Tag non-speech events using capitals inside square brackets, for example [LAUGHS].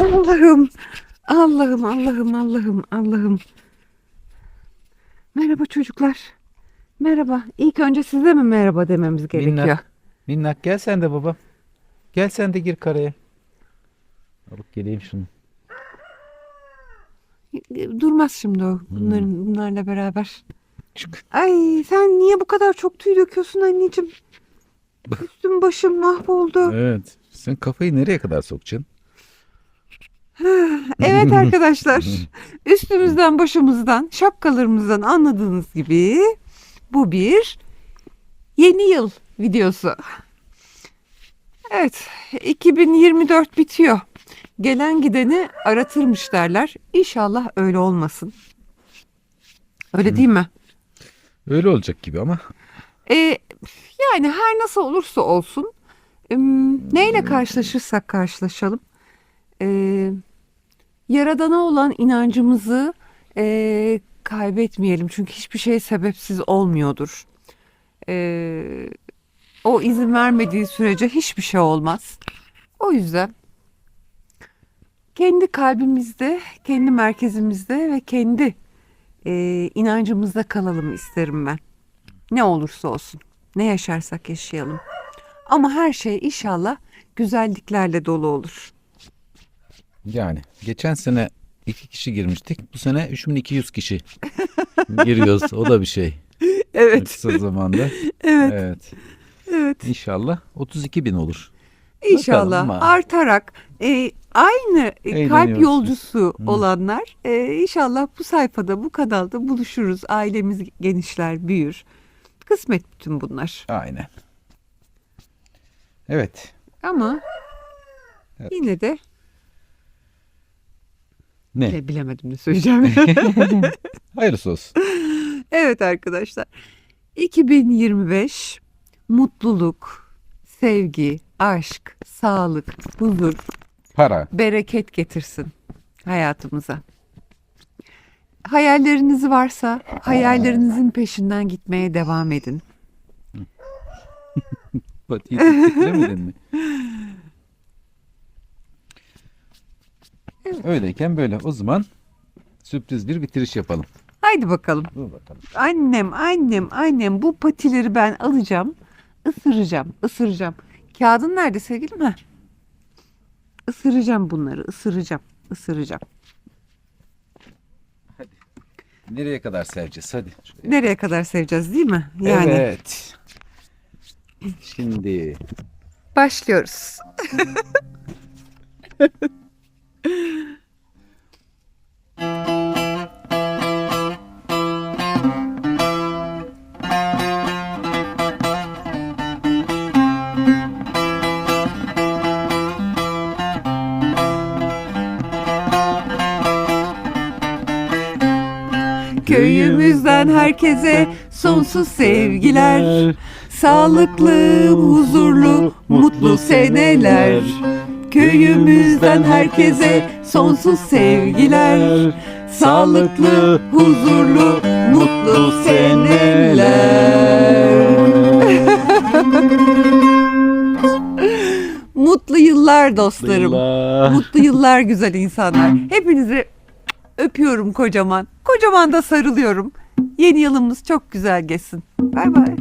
Allah'ım. Allah'ım, Allah'ım, Allah'ım, Allah'ım. Merhaba çocuklar. Merhaba. İlk önce size mi merhaba dememiz gerekiyor? Minnak. Minnak gel sen de baba. Gel sen de gir karaya. Alıp geleyim şunu. Durmaz şimdi o bunların, bunlarla beraber. Çık. Ay sen niye bu kadar çok tüy döküyorsun anneciğim? [LAUGHS] Üstüm başım mahvoldu. Evet. Sen kafayı nereye kadar sokacaksın? [LAUGHS] Evet arkadaşlar. [LAUGHS] Üstümüzden başımızdan şapkalarımızdan anladığınız gibi bu bir yeni yıl videosu. Evet 2024 bitiyor. Gelen gideni aratırmış derler. İnşallah öyle olmasın. Öyle değil mi? Öyle olacak gibi ama. Ee, yani her nasıl olursa olsun neyle karşılaşırsak karşılaşalım ee, yaradana olan inancımızı ee, kaybetmeyelim çünkü hiçbir şey sebepsiz olmuyordur. Ee, o izin vermediği sürece hiçbir şey olmaz. O yüzden kendi kalbimizde, kendi merkezimizde ve kendi ee, inancımızda kalalım isterim ben. Ne olursa olsun. Ne yaşarsak yaşayalım. Ama her şey inşallah güzelliklerle dolu olur. Yani geçen sene iki kişi girmiştik. Bu sene 3200 kişi [LAUGHS] giriyoruz. O da bir şey. Evet. Kısa zamanda. Evet. Evet. Evet. İnşallah 32 bin olur. İnşallah ama. artarak e, aynı e, kalp yolcusu olanlar e, inşallah bu sayfada bu kanalda buluşuruz. Ailemiz genişler, büyür. Kısmet bütün bunlar. Aynen. Evet. Ama Evet. yine de Ne? bile- bilemedim ne söyleyeceğim. [LAUGHS] Hayırlısı olsun. Evet arkadaşlar. 2025 mutluluk, sevgi, aşk, sağlık, huzur, Para. bereket getirsin hayatımıza. Hayalleriniz varsa hayallerinizin peşinden gitmeye devam edin. [LAUGHS] Patiyi titremedin mi? Öyleyken böyle. O zaman sürpriz bir bitiriş yapalım. Haydi bakalım. Dur bakalım. Annem, annem, annem bu patileri ben alacağım. ısıracağım, ısıracağım. Kağıdın nerede sevgilim? Heh. Isıracağım bunları, ısıracağım, ısıracağım. Nereye kadar seveceğiz? Hadi. Şuraya. Nereye kadar seveceğiz değil mi? Yani Evet. Şimdi başlıyoruz. [LAUGHS] Köyümüzden herkese sonsuz sevgiler. Sağlıklı, huzurlu, mutlu seneler. Köyümüzden herkese sonsuz sevgiler. Sağlıklı, huzurlu, mutlu seneler. [LAUGHS] Mutlu yıllar dostlarım. Yıllar. Mutlu yıllar güzel insanlar. Hepinizi öpüyorum kocaman. Kocaman da sarılıyorum. Yeni yılımız çok güzel geçsin. Bay bay.